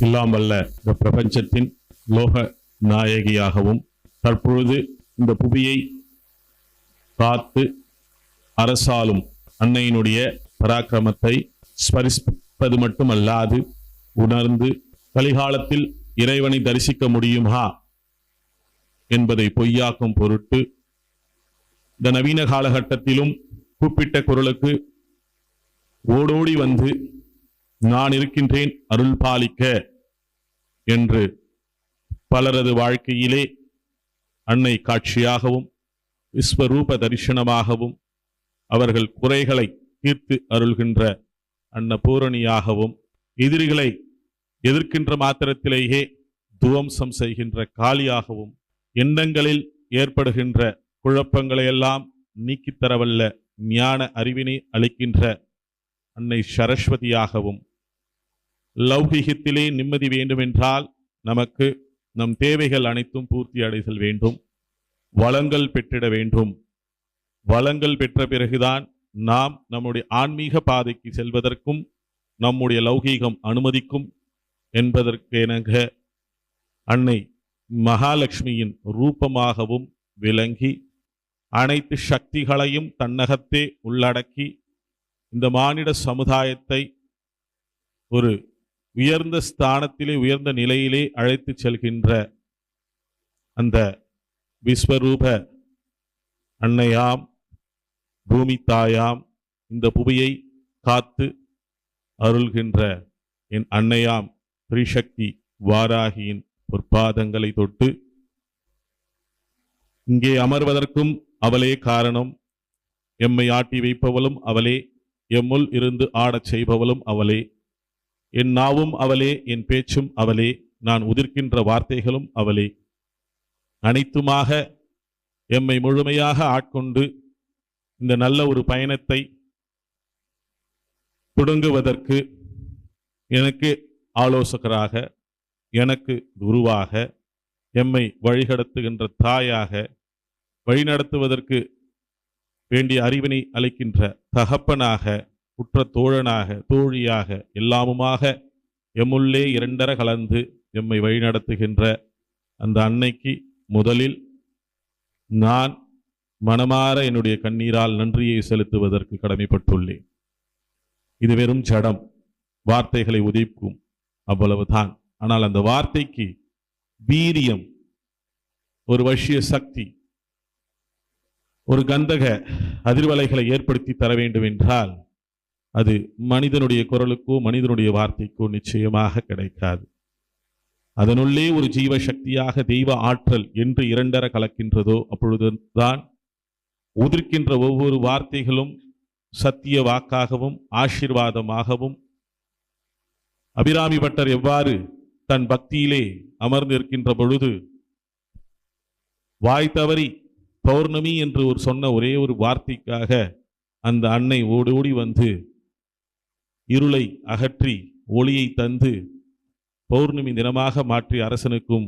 இல்லாமல்ல இந்த பிரபஞ்சத்தின் லோக நாயகியாகவும் தற்பொழுது இந்த புவியை காத்து அரசாலும் அன்னையினுடைய பராக்கிரமத்தை ஸ்மரிப்பது மட்டுமல்லாது உணர்ந்து கலிகாலத்தில் இறைவனை தரிசிக்க முடியுமா என்பதை பொய்யாக்கும் பொருட்டு இந்த நவீன காலகட்டத்திலும் கூப்பிட்ட குரலுக்கு ஓடோடி வந்து நான் இருக்கின்றேன் அருள் பாலிக்க என்று பலரது வாழ்க்கையிலே அன்னை காட்சியாகவும் விஸ்வரூப தரிசனமாகவும் அவர்கள் குறைகளை தீர்த்து அருள்கின்ற அன்னபூரணியாகவும் எதிரிகளை எதிர்க்கின்ற மாத்திரத்திலேயே துவம்சம் செய்கின்ற காளியாகவும் எண்ணங்களில் ஏற்படுகின்ற குழப்பங்களை எல்லாம் நீக்கித் தரவல்ல ஞான அறிவினை அளிக்கின்ற அன்னை சரஸ்வதியாகவும் லௌகிகத்திலே நிம்மதி வேண்டுமென்றால் நமக்கு நம் தேவைகள் அனைத்தும் பூர்த்தி அடைதல் வேண்டும். வளங்கள் பெற்றிட வேண்டும். வளங்கள் பெற்ற பிறகுதான் நாம் நம்முடைய ஆன்மீக பாதைக்கு செல்வதற்கும் நம்முடைய லௌகீகம் அனுமதிக்கும் என்பதற்கெனக அன்னை மகாலட்சுமியின் ரூபமாகவும் விளங்கி அனைத்து சக்திகளையும் தன்னகத்தே உள்ளடக்கி இந்த மானிட சமுதாயத்தை ஒரு உயர்ந்த ஸ்தானத்திலே உயர்ந்த நிலையிலே அழைத்து செல்கின்ற அந்த விஸ்வரூப அன்னையாம் பூமி தாயாம் இந்த புவியை காத்து அருள்கின்ற என் அன்னையாம் திரிசக்தி வாராகியின் பொற்பாதங்களை தொட்டு இங்கே அமர்வதற்கும் அவளே காரணம். எம்மை ஆட்டி வைப்பவளும் அவளே எம்முள் இருந்து ஆடச் செய்பவளும் அவளே. என் நாவும் அவளே என் பேச்சும் அவளே நான் உதிர்க்கின்ற வார்த்தைகளும் அவளே. அனைத்துமாக எம்மை முழுமையாக ஆட்கொண்டு இந்த நல்ல ஒரு பயணத்தை தொடங்குவதற்கு எனக்கு ஆலோசகராக எனக்கு குருவாக எம்மை வழிகடத்துகின்ற தாயாக வழிநடத்துவதற்கு வேண்டிய அறிவினை அளிக்கின்ற தகப்பனாக உற்ற தோழனாக தோழியாக எல்லாமுமாக எம்முள்ளே இரண்டர கலந்து எம்மை வழிநடத்துகின்ற அந்த அன்னைக்கு முதலில் நான் மனமாற என்னுடைய கண்ணீரால் நன்றியை செலுத்துவதற்கு கடமைப்பட்டுள்ளேன். இது வெறும் ஜடம் வார்த்தைகளை உதிக்கும் அவ்வளவுதான். ஆனால் அந்த வார்த்தைக்கு வீரியம் ஒரு வஷிய சக்தி ஒரு கந்தக அதிர்வலைகளை ஏற்படுத்தி தர வேண்டும் என்றால் அது மனிதனுடைய குரலுக்கோ மனிதனுடைய வார்த்தைக்கோ நிச்சயமாக கிடைக்காது. அதனுள்ளே ஒரு ஜீவ சக்தியாக தெய்வ ஆற்றல் என்று இரண்டர கலக்கின்றதோ அப்பொழுதுதான் உதிர்க்கின்ற ஒவ்வொரு வார்த்தைகளும் சத்திய வாக்காகவும் ஆசீர்வாதமாகவும் அபிராமி பட்டர் எவ்வாறு தன் பக்தியிலே அமர்ந்திருக்கின்ற பொழுது வாய் தவறி பௌர்ணமி என்று ஒரு சொன்ன ஒரே ஒரு வார்த்தைக்காக அந்த அன்னை ஓடோடி வந்து இருளை அகற்றி ஒளியை தந்து பௌர்ணமி தினமாக மாற்றி அரசனுக்கும்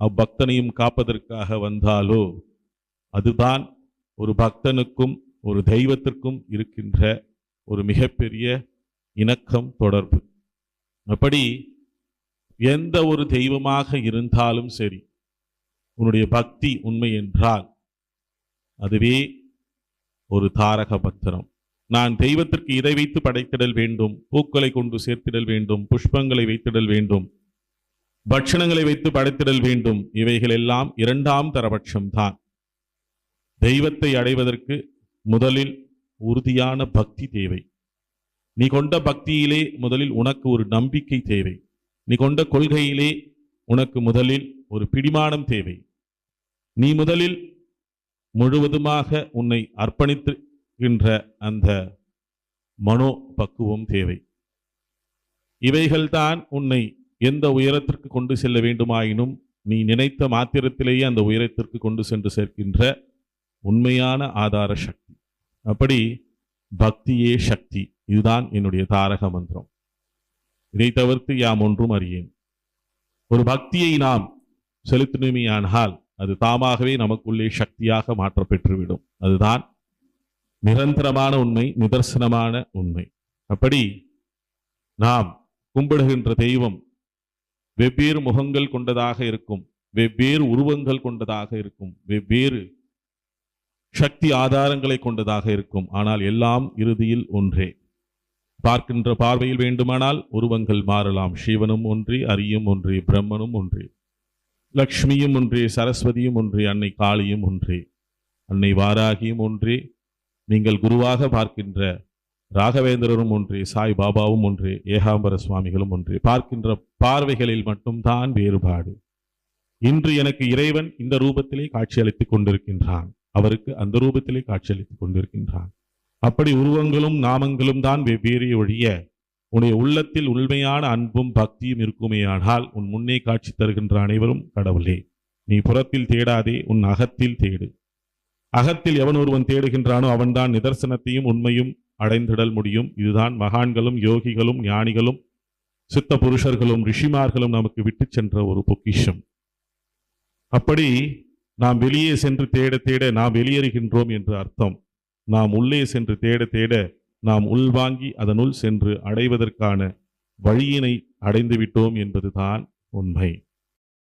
அவ்வக்தனையும் காப்பதற்காக வந்தாலோ அதுதான் ஒரு பக்தனுக்கும் ஒரு தெய்வத்திற்கும் இருக்கின்ற ஒரு மிகப்பெரிய இணக்கம் தொடர்பு. அப்படி எந்த ஒரு தெய்வமாக இருந்தாலும் சரி உன்னுடைய பக்தி உண்மை என்றால் அதுவே ஒரு தாரக பத்திரம். நான் தெய்வத்திற்கு இதை வைத்து படைத்திடல் வேண்டும் பூக்களை கொண்டு சேர்த்திடல் வேண்டும் புஷ்பங்களை வைத்திடல் வேண்டும் பட்சணங்களை வைத்து படைத்திடல் வேண்டும். இவைகள் எல்லாம் இரண்டாம் தரபட்சம்தான். தெய்வத்தை அடைவதற்கு முதலில் உறுதியான பக்தி தேவை. நீ கொண்ட பக்தியிலே முதலில் உனக்கு ஒரு நம்பிக்கை தேவை. நீ கொண்ட கொள்கையிலே உனக்கு முதலில் ஒரு பிடிமானம் தேவை. நீ முதலில் முழுவதுமாக உன்னை அர்ப்பணித்து என்ற அந்த மனோ பக்குவம் தேவை. இவைகள்தான் உன்னை எந்த உயரத்திற்கு கொண்டு செல்ல வேண்டுமாயினும் நீ நினைத்த மாத்திரத்திலேயே அந்த உயரத்திற்கு கொண்டு சென்று சேர்க்கின்ற உண்மையான ஆதார சக்தி. அப்படி பக்தியே சக்தி. இதுதான் என்னுடைய தாரக மந்திரம். இதை தவிர்த்து யாம் ஒன்றும் அறியேன். ஒரு பக்தியை நாம் செலுத்தினுமையானால் அது தாமாகவே நமக்குள்ளே சக்தியாக மாற்றப்பெற்றுவிடும். அதுதான் நிரந்தரமான உண்மை நிதர்சனமான உண்மை. அப்படி நாம் கும்பிடுகின்ற தெய்வம் வெவ்வேறு முகங்கள் கொண்டதாக இருக்கும் வெவ்வேறு உருவங்கள் கொண்டதாக இருக்கும் வெவ்வேறு சக்தி ஆதாரங்களை கொண்டதாக இருக்கும். ஆனால் எல்லாம் இறுதியில் ஒன்றே. பார்க்கின்ற பார்வையில் வேண்டுமானால் உருவங்கள் மாறலாம். சிவனும் ஒன்றே அரியும் ஒன்றே பிரம்மனும் ஒன்றே லக்ஷ்மியும் ஒன்றே சரஸ்வதியும் ஒன்றே அன்னை காளியும் ஒன்றே அன்னை வாராகியும் ஒன்றே நீங்கள் குருவாக பார்க்கின்ற ராகவேந்திரரும் ஒன்றே சாய் பாபாவும் ஒன்றே ஏகாம்பர சுவாமிகளும் ஒன்றே. பார்க்கின்ற பார்வைகளில் மட்டும்தான் வேறுபாடு. இன்று எனக்கு இறைவன் இந்த ரூபத்திலே காட்சியளித்துக் கொண்டிருக்கின்றான். அவருக்கு அந்த ரூபத்திலே காட்சியளித்துக் கொண்டிருக்கின்றான். அப்படி உருவங்களும் நாமங்களும் தான் வெவ்வேறு ஒழிய உன்னுடைய உள்ளத்தில் உண்மையான அன்பும் பக்தியும் இருக்குமேயானால் உன் முன்னே காட்சி தருகின்ற அனைவரும் கடவுளே. நீ புறத்தில் தேடாதே உன் அகத்தில் தேடு. அகத்தில் எவன் ஒருவன் தேடுகின்றானோ அவன்தான் நிதர்சனத்தையும் உண்மையும் அடைந்திடல் முடியும். இதுதான் மகான்களும் யோகிகளும் ஞானிகளும் சித்த புருஷர்களும் ரிஷிமார்களும் நமக்கு விட்டு சென்ற ஒரு பொக்கிஷம். அப்படி நாம் வெளியே சென்று தேட தேட நாம் வெளியேறுகின்றோம் என்று அர்த்தம். நாம் உள்ளே சென்று தேட தேட நாம் உள்வாங்கி அதனுள் சென்று அடைவதற்கான வழியினை அடைந்து விட்டோம் என்பதுதான் உண்மை.